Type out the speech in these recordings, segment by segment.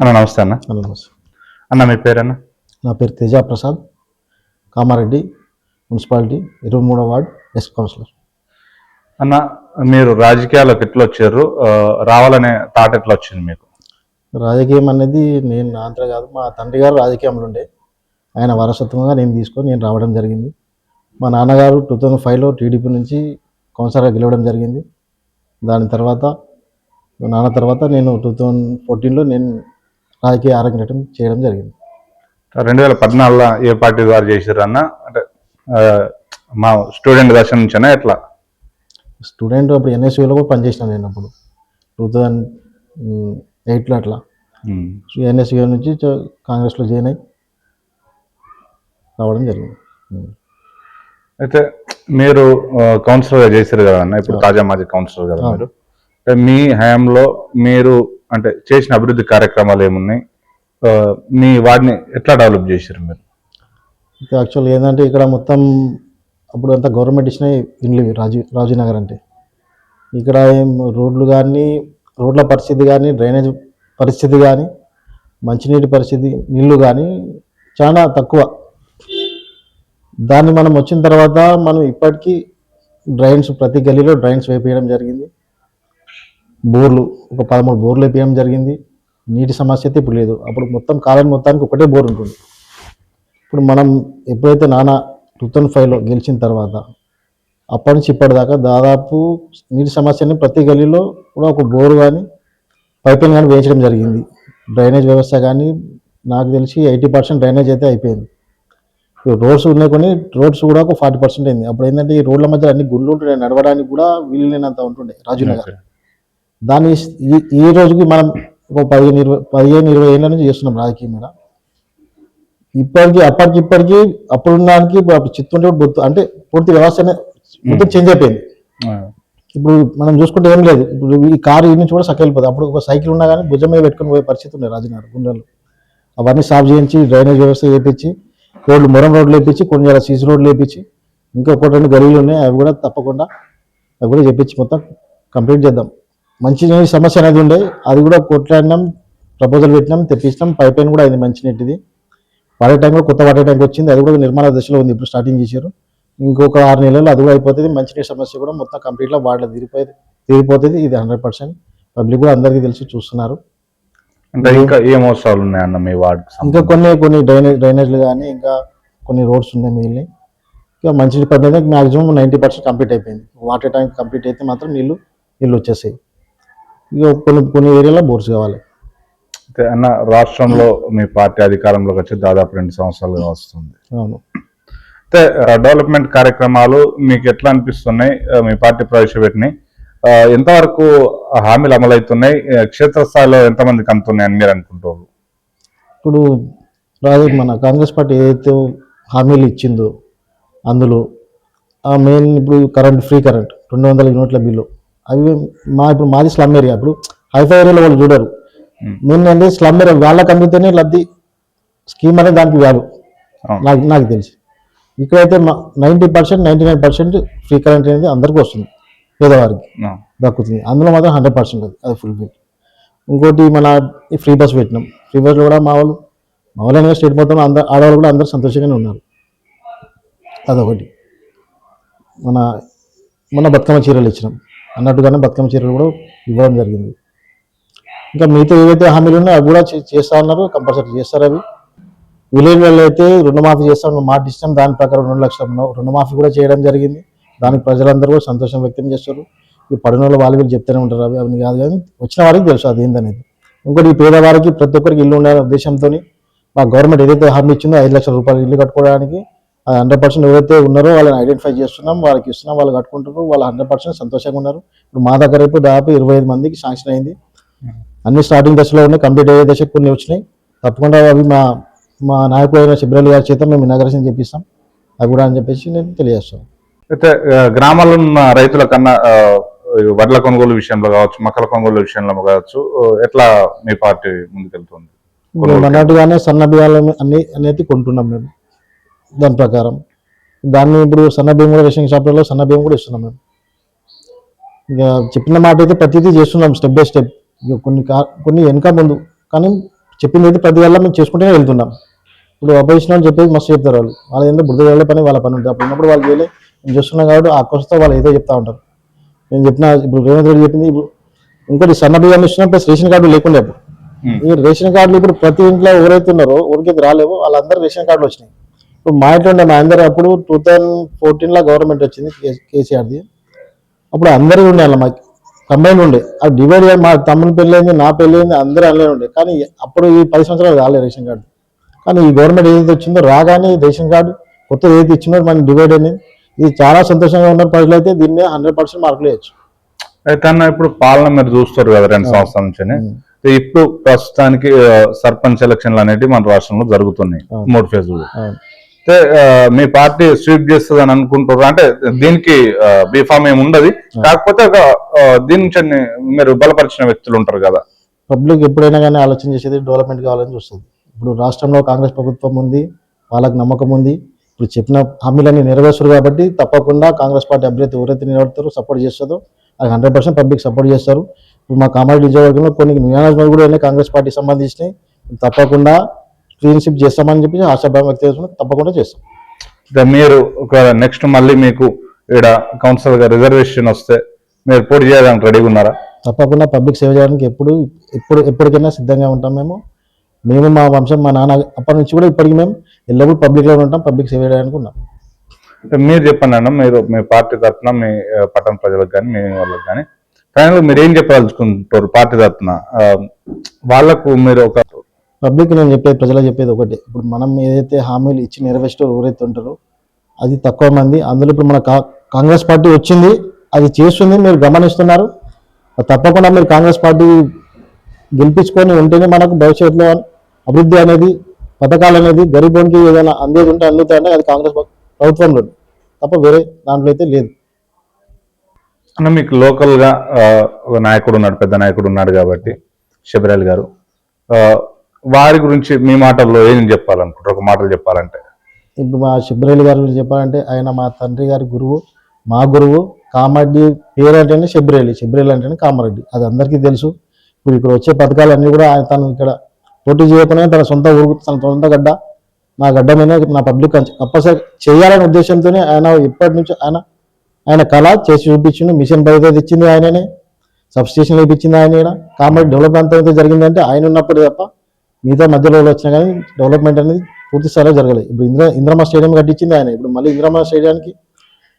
అన్న నమస్తే అన్న. నమస్తే. అన్న మీ పేరన్న? నా పేరు తేజ ప్రసాద్ కామారెడ్డి మున్సిపాలిటీ ఇరవై మూడో వార్డ్ ఎస్ కౌన్సిలర్. అన్న మీరు రాజకీయాల్లోకి ఎట్లా వచ్చారు. రావాలనే థాట్ ఎట్లా వచ్చింది మీకు? రాజకీయం అనేది నేను నా అంతా కాదు మా తండ్రి గారు రాజకీయంలో ఉండే. ఆయన వారసత్వంగా నేను తీసుకొని నేను రావడం జరిగింది. మా నాన్నగారు టూ థౌజండ్ ఫైవ్లో టీడీపీ నుంచి కౌన్సిలర్గా గెలవడం జరిగింది. దాని తర్వాత నాన్న తర్వాత నేను టూ థౌజండ్ ఫోర్టీన్లో నేను రాజకీయ ఆరంగేటం చేయడం జరిగింది. రెండు వేల పద్నాలుగులో ఏ పార్టీ ద్వారా చేశారు అన్న అంటే మా స్టూడెంట్ దశ నుంచేనా ఎట్లా? స్టూడెంట్ అప్పుడు ఎన్ఎస్యూలో కూడా పనిచేసిన నేను అప్పుడు. టూ థౌజండ్ ఎయిట్లో అట్లా. ఎన్ఎస్యూ నుంచి కాంగ్రెస్లో జాయిన్ అయ్యి రావడం జరిగింది. అయితే మీరు కౌన్సిలర్గా చేశారు కదా అన్న ఇప్పుడు తాజా మాజీ కౌన్సిలర్ కదా మీరు. మీ హయాంలో మీరు అంటే చేసిన అభివృద్ధి కార్యక్రమాలు ఏమున్నాయి? మీ వాడిని ఎట్లా డెవలప్ చేశారు మీరు? యాక్చువల్ యాక్చువల్గా ఏంటంటే ఇక్కడ మొత్తం అప్పుడు అంతా గవర్నమెంట్ ఇచ్చిన ఇండ్లు రాజీ రాజీనగర్ అంటే. ఇక్కడ రోడ్లు కానీ రోడ్ల పరిస్థితి కానీ డ్రైనేజ్ పరిస్థితి కానీ మంచినీటి పరిస్థితి నీళ్ళు కానీ చాలా తక్కువ. దాన్ని మనం వచ్చిన తర్వాత మనం ఇప్పటికీ డ్రైన్స్ ప్రతి గల్లీలో డ్రైన్స్ వేపేయడం జరిగింది. బోర్లు ఒక పదమూడు బోర్లు వేపించడం జరిగింది. నీటి సమస్య అయితే ఇప్పుడు లేదు. అప్పుడు మొత్తం కాలం మొత్తానికి ఒకటే బోర్ ఉంటుంది. ఇప్పుడు మనం ఎప్పుడైతే నాన్న టూ థౌజండ్ ఫైవ్లో గెలిచిన తర్వాత అప్పటి నుంచి ఇప్పటిదాకా దాదాపు నీటి సమస్యని ప్రతి గలీలో కూడా ఒక బోరు కానీ పైపులు కానీ వేయించడం జరిగింది. డ్రైనేజ్ వ్యవస్థ కానీ నాకు తెలిసి ఎయిటీ పర్సెంట్ డ్రైనేజ్ అయితే అయిపోయింది. రోడ్స్ ఉన్నాయి కొన్ని రోడ్స్ కూడా ఒక ఫార్టీ పర్సెంట్ అయింది. అప్పుడు ఏంటంటే ఈ రోడ్ల మధ్య అన్ని గుళ్ళు ఉంటుండే నడవడానికి కూడా వీలు లేనంత ఉంటుండే రాజునగర్ దాన్ని ఈ ఈ రోజుకి మనం ఒక పదిహేను ఇరవై పదిహేను ఇరవై ఏళ్ళ నుంచి చేస్తున్నాం రాజకీయం మీద. ఇప్పటికి అప్పటికి ఇప్పటికి ఇప్పుడు చిత్తుంటే బొత్తు అంటే పూర్తి వ్యవస్థ మొత్తం చేంజ్ అయిపోయింది. ఇప్పుడు మనం చూసుకుంటే ఏం లేదు. ఇప్పుడు ఈ కారు నుంచి కూడా సక్క వెళ్ళిపోతుంది అప్పుడు ఒక సైకిల్ ఉన్నా కానీ భుజం మీద పెట్టుకుని పోయే పరిస్థితి ఉండే రాజనగర్ గుండెలు అవన్నీ సాఫ్ చేయించి డ్రైనేజ్ వ్యవస్థ చేయించి రోడ్లు మొరం రోడ్లు వేయించి కొన్ని ఇలా సీసీ రోడ్లు వేయించి ఇంకా ఒకటి రెండు గలీలు ఉన్నాయి. అవి కూడా తప్పకుండా అవి కూడా చేపించి మొత్తం కంప్లీట్ చేద్దాం. మంచి నీటి సమస్య అనేది ఉండే అది కూడా కొట్లాడినాం ప్రపోజల్ పెట్టినాం తెప్పించినాం పైప్ లైన్ కూడా అయింది మంచి నీటిది. వాటర్ ట్యాంక్ కొత్త వాటర్ ట్యాంక్ వచ్చింది అది కూడా నిర్మాణ దశలో ఉంది ఇప్పుడు స్టార్టింగ్ చేశారు. ఇంకొక ఆరు నెలలు అది కూడా అయిపోతుంది మంచినీటి సమస్య కూడా మొత్తం కంప్లీట్గా వాటర్ తీరిపోయి తీరిపోతుంది ఇది హండ్రెడ్ పర్సెంట్ పబ్లిక్ కూడా అందరికీ తెలిసి చూస్తున్నారు. అంటే ఇంకా ఏం అవసరాలు ఉన్నాయన్న మీ ఇంకా కొన్ని కొన్ని డ్రైనేజ్ డ్రైనేజ్లు కానీ ఇంకా కొన్ని రోడ్స్ ఉన్నాయి మిగిలిన ఇంకా మంచినీటి పద్ధతి మ్యాక్సిమం నైంటీ పర్సెంట్ కంప్లీట్ అయిపోయింది. వాటర్ ట్యాంక్ కంప్లీట్ అయితే మాత్రం నీళ్ళు నీళ్ళు వచ్చేసాయి. ఇక కొన్ని కొన్ని ఏరియాలో బోర్స్ కావాలి. అయితే అన్న రాష్ట్రంలో మీ పార్టీ అధికారంలోకి వచ్చి దాదాపు రెండు సంవత్సరాలుగా వస్తుంది. అవును. అయితే డెవలప్మెంట్ కార్యక్రమాలు మీకు ఎట్లా అనిపిస్తున్నాయి? మీ పార్టీ ప్రవేశపెట్టినాయి. ఎంతవరకు హామీలు అమలవుతున్నాయి? క్షేత్రస్థాయిలో ఎంతమందికి అందుతున్నాయని మీరు అనుకుంటారు ఇప్పుడు రాజు మన కాంగ్రెస్ పార్టీ ఏదైతే హామీలు ఇచ్చిందో అందులో ఆ మెయిన్ ఇప్పుడు కరెంట్ ఫ్రీ కరెంట్ రెండు వందల యూనిట్ల బిల్లు. అవి మా ఇప్పుడు మాది స్లమ్ ఏరియా ఇప్పుడు హైఫై ఏరియాలో వాళ్ళు చూడరు. అంటే స్లమ్ ఏరియా వాళ్ళకి అందుతేనే లబ్ధి స్కీమ్ అనేది దానికి అవును. నాకు నాకు తెలిసి. ఇక్కడైతే ninety percent ninety nine percent free current అనేది అందరికీ వస్తుంది. పేదవారికి దక్కుతుంది. అందులో మాత్రం హండ్రెడ్ పర్సెంట్ అది అది ఫుల్ బిల్ ఇంకోటి మన ఫ్రీ బస్ పెట్టినాం. ఫ్రీ బస్లో కూడా మా వాళ్ళు మా వాళ్ళు స్టేట్ మొత్తం అందరు ఆడవాళ్ళు కూడా అందరూ సంతోషంగానే ఉన్నారు. అదొకటి. మన మన బతుకమ్మ చీరలు ఇచ్చినాం. అన్నట్టుగానే బతుకమ్మ చీరలు కూడా ఇవ్వడం జరిగింది. ఇంకా మిగతా ఏవైతే హామీలు ఉన్నాయో అవి కూడా చేస్తా ఉన్నారు కంపల్సరీ చేస్తారు అవి. విలేజ్లలో అయితే రుణమాఫీ చేస్తాం మాట ఇష్టం దాని ప్రకారం రెండు లక్షల రుణమాఫీ కూడా చేయడం జరిగింది. దానికి ప్రజలందరూ కూడా సంతోషం వ్యక్తం చేస్తారు. ఈ పడిన వాళ్ళు వీళ్ళు చెప్తూనే ఉంటారు అవి అవన్నీ కాదు కానీ వచ్చిన వారికి తెలుసు అది ఏందనేది. ఇంకోటి ఈ పేదవారికి ప్రతి ఒక్కరికి ఇల్లు ఉండాలనే ఉద్దేశంతో మా గవర్నమెంట్ ఏదైతే హామీ ఇచ్చిందో ఐదు లక్షల రూపాయలు ఇల్లు కట్టుకోవడానికి హండ్రెడ్ పర్సెంట్ ఎవరైతే ఉన్నారో వాళ్ళని ఐడెంటిఫై చేస్తున్నాం వాళ్ళకి ఇస్తున్నాం వాళ్ళు కట్టుకుంటారు వాళ్ళు హండ్రెడ్ పర్సెంట్ సంతోషంగా ఉన్నారు. ఇప్పుడు మా దగ్గర ఇప్పుడు దాదాపు ఇరవై ఐదు మందికి శాంక్షన్ అయింది. అన్ని స్టార్టింగ్ దశలో ఉన్నాయి కంప్లీట్ అయ్యే దశకు కొన్ని వచ్చినాయి. తప్పకుండా అవి మా మా నాయకుడు అయిన శిబిరాలి గారి చేత మేము ఇనాగరేషన్ చేపిస్తాం. అవి కూడా అని చెప్పేసి నేను తెలియజేస్తాను. అయితే గ్రామాల్లో ఉన్న రైతుల కన్నా వడ్ల కొనుగోలు విషయంలో కావచ్చు మొక్కల కొనుగోలు విషయంలో కావచ్చు ఎట్లా మీ పార్టీ ముందుకెళ్తుంది? అన్నట్టుగానే సన్న బియ్యాలు అన్ని అనేది కొంటున్నాం మేము. దాని ప్రకారం. దాన్ని ఇప్పుడు సన్న బియ్యం కూడా రేషన్ షాపులలో సన్న బియ్యం కూడా ఇస్తున్నాం మేము. ఇక చెప్పిన మాట అయితే ప్రతిదీ చేస్తున్నాం స్టెప్ బై స్టెప్ ఇక కొన్ని కొన్ని వెనక ముందు. కానీ చెప్పింది అయితే ప్రతి వల్ల మేము చేసుకుంటూనే వెళ్తున్నాం. ఇప్పుడు అపోజిషన్ అని చెప్పేసి మస్తు చెప్తారు వాళ్ళు. వాళ్ళ ఏంటో బుద్ధి వెళ్ళే పని వాళ్ళ పని ఉంటుంది. అప్పుడు ఉన్నప్పుడు వాళ్ళు చేయలే మేము చూస్తున్నాం కాబట్టి ఆ కొస్తా వాళ్ళు ఏదో చెప్తా ఉంటారు. నేను చెప్పిన ఇప్పుడు రేవంత్ రెడ్డి చెప్పింది ఇప్పుడు ఇంకోటి సన్న బియ్యం ఇస్తున్నాం ప్లస్ రేషన్ కార్డు లేకుండా ఇప్పుడు రేషన్ కార్డులు ఇప్పుడు ప్రతి ఇంట్లో ఎవరైతే ఉన్నారో ఊరికైతే రాలేవు వాళ్ళందరూ రేషన్ కార్డులు వచ్చినాయి. ఇప్పుడు మా ఇంట్లో ఉండే మా అందరూ అప్పుడు టూ థౌజండ్ ఫోర్టీన్లో గవర్నమెంట్ వచ్చింది కేసీఆర్ది. అప్పుడు అందరూ ఉండే అలా మాకు. కంబైన్ ఉండే. అది డివైడ్ అయ్యి మా తమ్ముని పెళ్ళైంది నా పెళ్ళైంది అందరూ అందులో ఉండే. కానీ అప్పుడు ఈ పది సంవత్సరాలు రాలేదు రేషన్ కార్డు. కానీ ఈ గవర్నమెంట్ ఏదైతే వచ్చిందో రాగానే ఈ రేషన్ కార్డు కొత్త ఏదైతే ఇచ్చిందో మనం డివైడ్ అయింది ఇది చాలా సంతోషంగా ఉన్న ప్రజలు అయితే దీని మీద హండ్రెడ్ పర్సెంట్ మార్కులు వేయచ్చు. అయితే అన్న ఇప్పుడు పాలన మీరు చూస్తారు కదా రెండు సంవత్సరాల నుంచి ఇప్పుడు ప్రస్తుతానికి సర్పంచ్ ఎలక్షన్లు అనేవి మన రాష్ట్రంలో జరుగుతున్నాయి. మూడు ఫేజ్లు అయితే మీ పార్టీ స్వీప్ చేస్తుంది అని అనుకుంటారు అంటే దీనికి బీఫామ్ ఏమి ఉండదు. కాకపోతే ఒక దీని నుంచి మీరు బలపరిచిన వ్యక్తులు ఉంటారు కదా. పబ్లిక్ ఎప్పుడైనా కానీ ఆలోచన చేసేది డెవలప్మెంట్ కావాలని చూస్తుంది. ఇప్పుడు రాష్ట్రంలో కాంగ్రెస్ ప్రభుత్వం ఉంది వాళ్ళకి నమ్మకం ఉంది. ఇప్పుడు చెప్పిన హామీలన్నీ నెరవేర్చరు కాబట్టి తప్పకుండా కాంగ్రెస్ పార్టీ అభ్యర్థి ఎవరైతే నిలబడతారో సపోర్ట్ చేస్తుందో అది హండ్రెడ్ పర్సెంట్ పబ్లిక్ సపోర్ట్ చేస్తారు. ఇప్పుడు మా కామారెడ్డి నియోజకవర్గంలో కొన్ని నియోజకవర్గాలు కూడా కాంగ్రెస్ పార్టీ సంబంధించినవి. తప్పకుండా క్లీన్షిప్ చేస్తామని చెప్పి ఆశాభావం వ్యక్తం చేస్తున్నాం తప్పకుండా చేస్తాం. మీరు ఒక నెక్స్ట్ మళ్ళీ మీకు ఇక్కడ కౌన్సిల్గా రిజర్వేషన్ వస్తే మీరు పోటీ చేయడానికి రెడీగా ఉన్నారా? తప్పకుండా పబ్లిక్ సేవ చేయడానికి ఎప్పుడు ఎప్పుడు ఎప్పటికైనా సిద్ధంగా ఉంటాం మేము. మేము మా వంశం మా నాన్న అప్పటి నుంచి కూడా ఇప్పటికి మేము ఎల్లప్పుడూ పబ్లిక్లో ఉంటాం పబ్లిక్ సేవ చేయడానికి ఉన్నాం. అంటే మీరు చెప్పండి అన్న మీరు మీ పార్టీ తరఫున మీ పట్టణ ప్రజలకు కానీ మీ వాళ్ళకి కానీ ఫైనల్ మీరు ఏం చెప్పదలుచుకుంటారు పార్టీ తరఫున? వాళ్ళకు మీరు ఒక పబ్లిక్ నేను చెప్పేది ప్రజలకు చెప్పేది ఒకటి. ఇప్పుడు మనం ఏదైతే హామీలు ఇచ్చి నెరవేర్చడం ఎవరైతే ఉంటారో అది తక్కువ మంది అందులో ఇప్పుడు మన కా- కాంగ్రెస్ పార్టీ వచ్చింది అది చేస్తుంది మీరు గమనిస్తున్నారు. తప్పకుండా మీరు కాంగ్రెస్ పార్టీ గెలిపించుకొని ఉంటేనే మనకు భవిష్యత్తులో అభివృద్ధి అనేది పథకాలు అనేది గరీబోనికి ఏదైనా అందేది ఉంటే అందుతాయంటే అది కాంగ్రెస్ ప్రభుత్వంలో తప్ప వేరే దాంట్లో అయితే లేదు. అన్న మీకు లోకల్గా ఒక నాయకుడు ఉన్నాడు పెద్ద నాయకుడు ఉన్నాడు కాబట్టి శబరాల్ గారు. వారి గురించి మీ మాటల్లో ఏం చెప్పాలనుకుంటారు? ఒక మాటలు చెప్పాలంటే. ఇప్పుడు మా శబరేలి గారి గురించి చెప్పాలంటే ఆయన మా తండ్రి గారి గురువు మా గురువు కామారెడ్డి పేరు అంటేనే శబరేలి శబరేలి అంటేనే కామారెడ్డి. అది అందరికీ తెలుసు. ఇప్పుడు ఇక్కడ వచ్చే పథకాలన్నీ కూడా ఆయన తను ఇక్కడ పోటీ చేయకుండా తన సొంత ఊరు తన సొంత గడ్డ నా గడ్డ మీద నా పబ్లిక్ కంపల్సరీ చేయాలనే ఉద్దేశంతోనే ఆయన ఇప్పటి నుంచి ఆయన ఆయన కళ చేసి చూపించిండు. మిషన్ బయట తెచ్చింది ఆయననే. సబ్స్టేషన్ వేయించింది ఆయన ఈడ. కామారెడ్డి డెవలప్మెంట్ అయితే జరిగిందంటే ఆయన ఉన్నప్పుడు తప్ప మిగతా మధ్యలో వచ్చినా కానీ డెవలప్మెంట్ అనేది పూర్తి స్థాయిలో జరగలేదు. ఇప్పుడు ఇంద్ర ఇంద్రమ స్టేడియం కట్టించింది ఆయన. ఇప్పుడు మళ్ళీ ఇంద్రమ స్టేడియానికి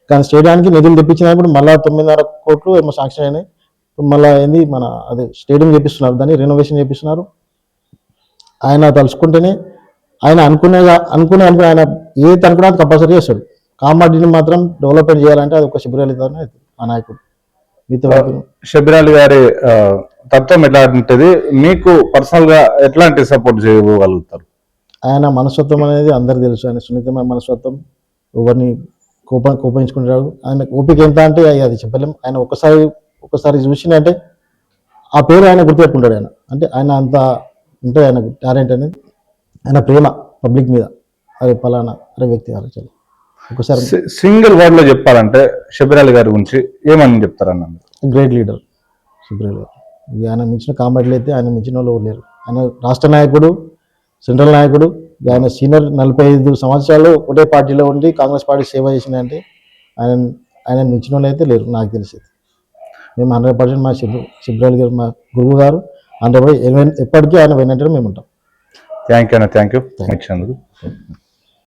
కానీ స్టేడియానికి నిధులు తెప్పించిన ఇప్పుడు మళ్ళీ తొమ్మిదిన్నర కోట్లు ఏమో శాంక్షన్ అయినాయి. ఇప్పుడు మళ్ళీ ఏంది మన అదే స్టేడియం చేపిస్తున్నారు. దాన్ని రెనోవేషన్ చేపిస్తున్నారు. ఆయన తలుచుకుంటేనే ఆయన అనుకునే అనుకునే అనుకునే ఆయన ఏది అనుకున్నా అది కంపల్సరీ చేస్తాడు. కామారెడ్డిని మాత్రం డెవలప్మెంట్ చేయాలంటే అది ఒక శిబిరాలు అవుతుంది ఆ నాయకుడు. శబరాల్ గారి తత్వం ఎట్లా ఉంటుంది? మీకు పర్సనల్గా ఎట్లాంటి సపోర్ట్ చేయగలుగుతారు? ఆయన మనస్తత్వం అనేది అందరికీ తెలుసు. ఆయన సున్నితమైన మనస్తత్వం ఎవరిని కోపం కోపించుకుంటాడు ఆయన ఓపిక ఎంత అంటే అది చెప్పలేం. ఆయన ఒకసారి ఒకసారి చూసిందంటే ఆ పేరు ఆయన గుర్తుపెట్టుకుంటాడు ఆయన. అంటే ఆయన అంత ఉంటుంది ఆయన టాలెంట్ అనేది ఆయన ప్రేమ పబ్లిక్ మీద. అరే పలానా అరే వ్యక్తి చలో ఒకసారి సింగిల్ వర్డ్లో చెప్పాలంటే శబరాల్ గారి గురించి ఏమని చెప్తారన్న? గ్రేట్ లీడర్ సుబ్రేల్ గారు. ఆయన మించిన కామెడీలు అయితే ఆయన మించిన వాళ్ళు లేరు. ఆయన రాష్ట్ర నాయకుడు సెంట్రల్ నాయకుడు ఆయన సీనియర్ నలభై ఐదు సంవత్సరాలు ఒకటే పార్టీలో ఉండి కాంగ్రెస్ పార్టీ సేవ చేసిందంటే ఆయన ఆయన మించిన వాళ్ళు అయితే లేరు నాకు తెలిసి మేము హండ్రెడ్ పర్సెంట్ మా శిబ్ శిబ్రాల్ గారు మా గురువు గారు. హండ్రెడ్ ఎప్పటికీ ఆయన వెనంటే మేము ఉంటాం. థ్యాంక్ యూ అన్న థ్యాంక్ యూ.